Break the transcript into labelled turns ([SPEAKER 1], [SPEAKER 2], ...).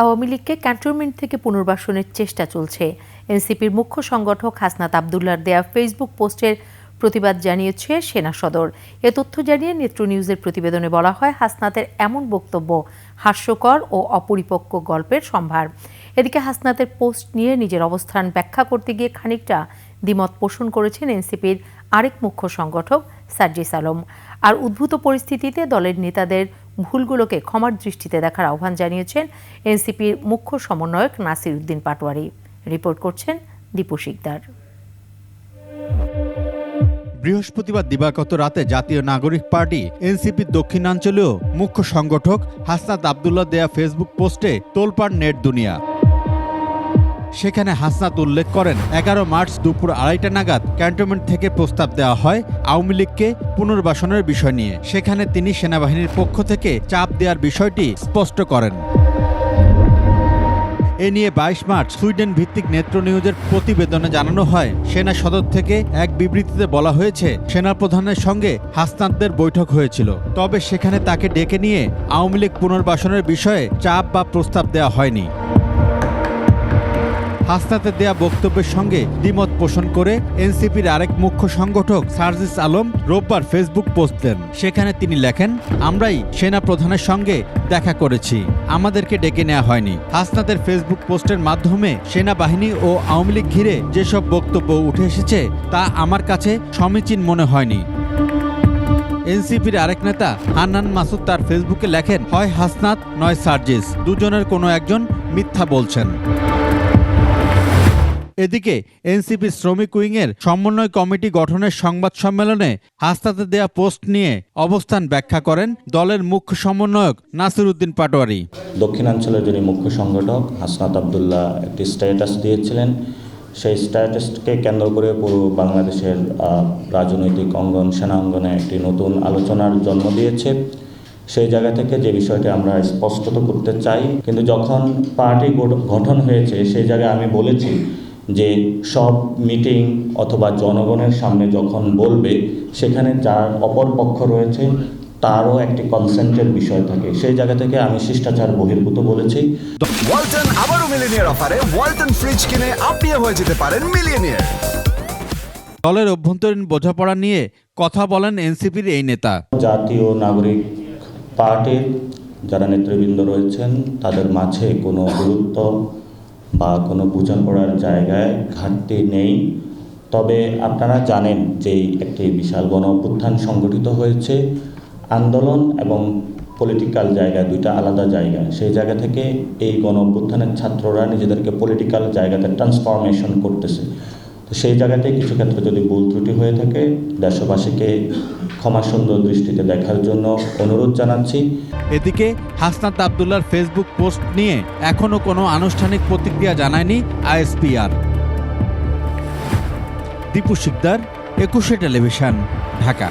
[SPEAKER 1] আওয়ামী লীগকে ক্যান্টনমেন্ট থেকে পুনর্বাসনের চেষ্টা চলছে। এনসিপির মুখ্য সংগঠক হাসনাত আবদুল্লার দেয়া ফেসবুক পোস্টের প্রতিবাদ জানিয়েছে সেনা সদর। এ তথ্য জানিয়ে নেত্র নিউজের প্রতিবেদনে বলা হয়, হাসনাতের এমন বক্তব্য হাস্যকর ও অপরিপক্ক গল্পের সম্ভার। এদিকে হাসনাতের পোস্ট নিয়ে নিজের অবস্থান ব্যাখ্যা করতে গিয়ে খানিকটা দ্বিমত পোষণ করেছেন এনসিপির আরেক মুখ্য সংগঠক সার্জিস আলম। আর উদ্ভূত পরিস্থিতিতে দলের নেতাদের ভুলগুলোকে ক্ষমার দৃষ্টিতে দেখার আহ্বান জানিয়েছেন এনসিপির মুখ্য সমন্বয়ক নাসির উদ্দিন পাটোয়ারি। রিপোর্ট করছেন দীপু শিকদার।
[SPEAKER 2] বৃহস্পতিবার দিবাগত রাতে জাতীয় নাগরিক পার্টি, এনসিপির দক্ষিণাঞ্চলীয় মুখ্য সংগঠক হাসনাত আবদুল্লাহ দেয়া ফেসবুক পোস্টে তোলপাড় নেট দুনিয়া। সেখানে হাসনাত উল্লেখ করেন, এগারো মার্চ দুপুর আড়াইটা নাগাদ ক্যান্টনমেন্ট থেকে প্রস্তাব দেওয়া হয় আওয়ামী লীগকে পুনর্বাসনের বিষয় নিয়ে। সেখানে তিনি সেনাবাহিনীর পক্ষ থেকে চাপ দেওয়ার বিষয়টি স্পষ্ট করেন। এ নিয়ে বাইশ মার্চ সুইডেন ভিত্তিক নেত্র নিউজের প্রতিবেদনে জানানো হয়, সেনা সদর থেকে এক বিবৃতিতে বলা হয়েছে, সেনাপ্রধানের সঙ্গে হাসনাতদের বৈঠক হয়েছিল। তবে সেখানে তাকে ডেকে নিয়ে আওয়ামী লীগ পুনর্বাসনের বিষয়ে চাপ বা প্রস্তাব দেওয়া হয়নি। হাসনাতের দেয়া বক্তব্যের সঙ্গে দ্বিমত পোষণ করে এনসিপির আরেক মুখ্য সংগঠক সার্জিস আলম রোববার ফেসবুক পোস্ট দেন। সেখানে তিনি লেখেন, আমরাই সেনা প্রধানের সঙ্গে দেখা করেছি। আমাদেরকে ডেকে নেওয়া হয়নি। হাসনাতের ফেসবুক পোস্টের মাধ্যমে সেনাবাহিনী ও আওয়ামী লীগ ঘিরে যেসব বক্তব্য উঠে এসেছে, তা আমার কাছে সমীচীন মনে হয়নি। এনসিপির আরেক নেতা হান্নান মাসুদ তার ফেসবুকে লেখেন, হয় হাসনাত, নয় সার্জিস। দুজনের কোনো একজন মিথ্যা বলছেন। এদিকে এনসিপি শ্রমিক উইংয়ের সমন্বয় কমিটি গঠনের সংবাদ সম্মেলনে হাসনাতে দেয়া পোস্ট নিয়ে অবস্থান ব্যাখ্যা করেন দলের মুখ্য সমন্বয়ক নাসির উদ্দিন পাটোয়ারি।
[SPEAKER 3] দক্ষিণাঞ্চলের যিনি মুখ্য সংগঠক, হাসনাত আবদুল্লাহ একটি স্ট্যাটাস দিয়েছিলেন। সেই স্ট্যাটাসকে কেন্দ্র করে পুরো বাংলাদেশের রাজনৈতিক অঙ্গন, সেনা অঙ্গনে একটি নতুন আলোচনার জন্ম দিয়েছে। সেই জায়গা থেকে যে বিষয়টি আমরা স্পষ্টত করতে চাই, কিন্তু যখন পার্টি গঠ- গঠন হয়েছে, সেই জায়গায় আমি বলেছি যে সব মিটিং অথবা জনগণের সামনে যখন বলবে সেখানে যার অপর পক্ষ রয়েছে তারও একটি কনসেন্টের বিষয় থাকে। সেই জায়গা থেকে আমি শিষ্টাচার বহির্ভূত বলেছি।
[SPEAKER 4] ওয়ালটন আবারও মিলিনিয়ার অফারে ওয়ালটন ফ্রিজ কিনে আপনিও হয়ে যেতে পারেন মিলিয়নিয়ার
[SPEAKER 2] দলের অভ্যন্তরীণ বোঝাপড়া নিয়ে কথা বলেন এনসিপির এই নেতা।
[SPEAKER 3] জাতীয় নাগরিক পার্টির যারা নেতৃবৃন্দ রয়েছেন তাদের মাঝে কোনো গুরুত্ব বা কোনো বোঝাপড়ার জায়গায় ঘাটতি নেই। তবে আপনারা জানেন যে একটি বিশাল গণ অভ্যুত্থান সংগঠিত হয়েছে। আন্দোলন এবং পলিটিক্যাল জায়গা দুইটা আলাদা জায়গা। সেই জায়গা থেকে এই গণ অভ্যুত্থানের ছাত্ররা নিজেদেরকে পলিটিক্যাল জায়গাতে ট্রান্সফরমেশন করতেছে। তো সেই জায়গাতে কিছু ক্ষেত্রে যদি ভুল ত্রুটি হয়ে থাকে, দেশবাসীকে ক্ষমা সুন্দর দৃষ্টিতে দেখার জন্য অনুরোধ জানাচ্ছি।
[SPEAKER 2] এদিকে হাসনাত আবদুল্লার ফেসবুক পোস্ট নিয়ে এখনও কোনো আনুষ্ঠানিক প্রতিক্রিয়া জানায়নি আইএসপিআর। দীপু শিকদার, একুশে টেলিভিশন, ঢাকা।